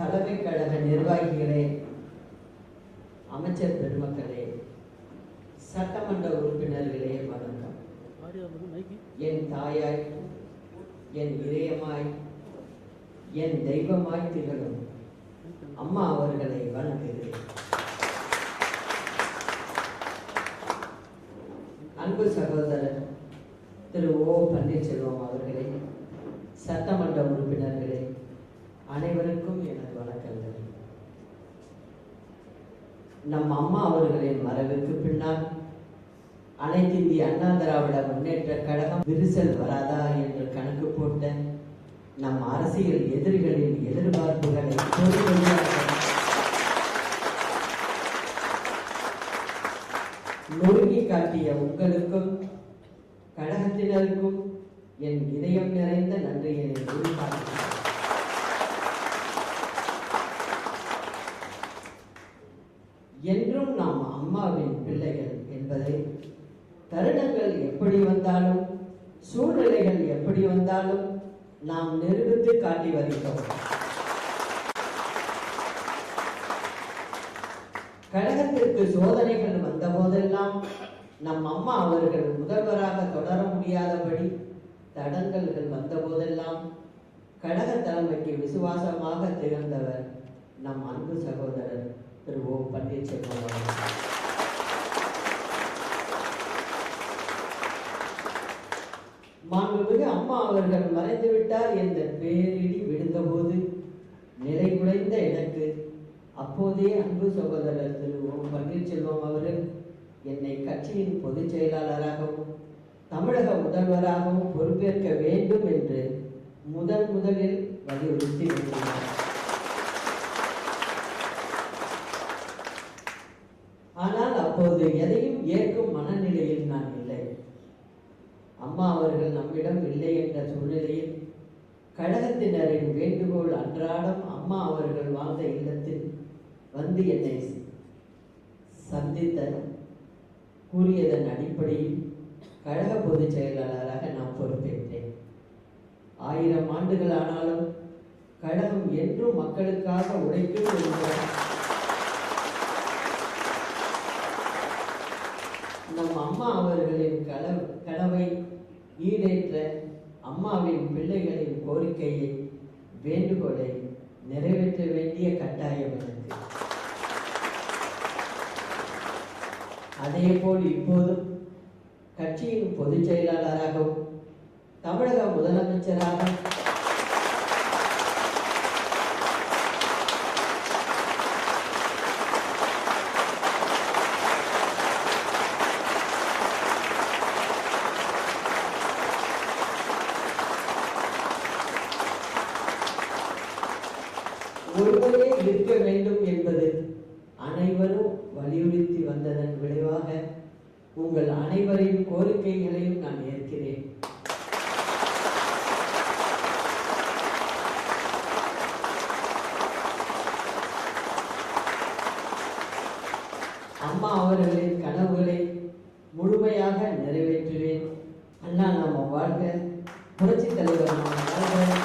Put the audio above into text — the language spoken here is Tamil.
தலைமை கழக நிர்வாகிகளே அமைச்சர் பெருமக்களே சட்டமன்ற உறுப்பினர்களே வணக்கம். என் தாயாய் என் இதயமாய் என் தெய்வமாய் திகழும் அம்மா அவர்களை வணங்குகிறேன். அன்பு சகோதரர் திரு ஓ பன்னீர்செல்வம் அவர்களே சட்டமன்ற உறுப்பினர்களே நம் அம்மா அவர்களின் மறைவுக்கு பின்னால் அனைத்து இந்திய அண்ணா திராவிட முன்னேற்ற கழகம் விரிசல் வராதா என்று கணக்கு போட்ட நம் அரசியல் எதிரிகளின் எதிர்பார்ப்புகளை நொறுங்கி காட்டிய உங்களுக்கும் கழகத்தினருக்கும் என் இதயம் நிறைந்த நன்றியினை வெளிக்காட்டுகிறேன் என்றும் நாம் அம்மாவின் பிள்ளைகள் என்பதை தருணங்கள் எப்படி வந்தாலும் சூழ்நிலைகள் எப்படி வந்தாலும் நாம் நிரூபித்து காட்டி வருகிறோம். கழகத்திற்கு சோதனைகள் வந்த போதெல்லாம் நம் அம்மா அவர்கள் முதல்வராக தொடர முடியாதபடி தடங்கல்கள் வந்த போதெல்லாம் கழக தலைமைக்கு விசுவாசமாக திகழ்ந்தவர் நம் அன்பு சகோதரர் திரு ஓ பன்னீர்செல்வம் அவர்கள் மாண்புமிகு அம்மா அவர்கள் மறைந்து விட்டார் என்ற பேரிடி விழுந்தபோது நிலை குலைந்த எனக்கு. அப்போதே அன்பு சகோதரர் திரு ஓ பன்னீர்செல்வம் அவர்கள் என்னை கட்சியின் பொதுச் செயலாளராகவும் தமிழக முதல்வராகவும் பொறுப்பேற்க வேண்டும் என்று முதன் முதலில் வலியுறுத்தி வருகிறார் அப்போது எதையும் ஏற்கும் மனநிலையில் நான் இல்லை. அம்மா அவர்கள் நம்மிடம் இல்லை என்ற சூழ்நிலையில் கழகத்தினரின் வேண்டுகோள் அன்றாடம் அம்மா அவர்கள் வாழ்ந்த இல்லத்தில் வந்து என்னை சந்தித்த கூறியதன் அடிப்படையில் கழக பொதுச் செயலாளராக நான் பொறுப்பேற்றேன். ஆயிரம் ஆண்டுகள் ஆனாலும் கழகம் என்றும் மக்களுக்காக உழைக்கும் என்ற நம் அம்மா அவர்களின் கனவு கனவை ஈடேற்ற அம்மாவின் பிள்ளைகளின் கோரிக்கையை வேண்டுகோளை நிறைவேற்ற வேண்டிய கட்டாயம் எனக்கு. அதேபோல் இப்போதும் கட்சியின் பொதுச் செயலாளராகவும் தமிழக முதலமைச்சராக ஒருவரே இருக்க வேண்டும் என்பது அனைவரும் வலியுறுத்தி வந்ததன் விளைவாக உங்கள் அனைவரின் கோரிக்கைகளையும் நான் ஏற்கிறேன். அம்மா அவர்களின் கனவுகளை முழுமையாக நிறைவேற்றுவேன். அண்ணா நாம வாழ்க புரட்சி தலைவர் நாம வாழ்க.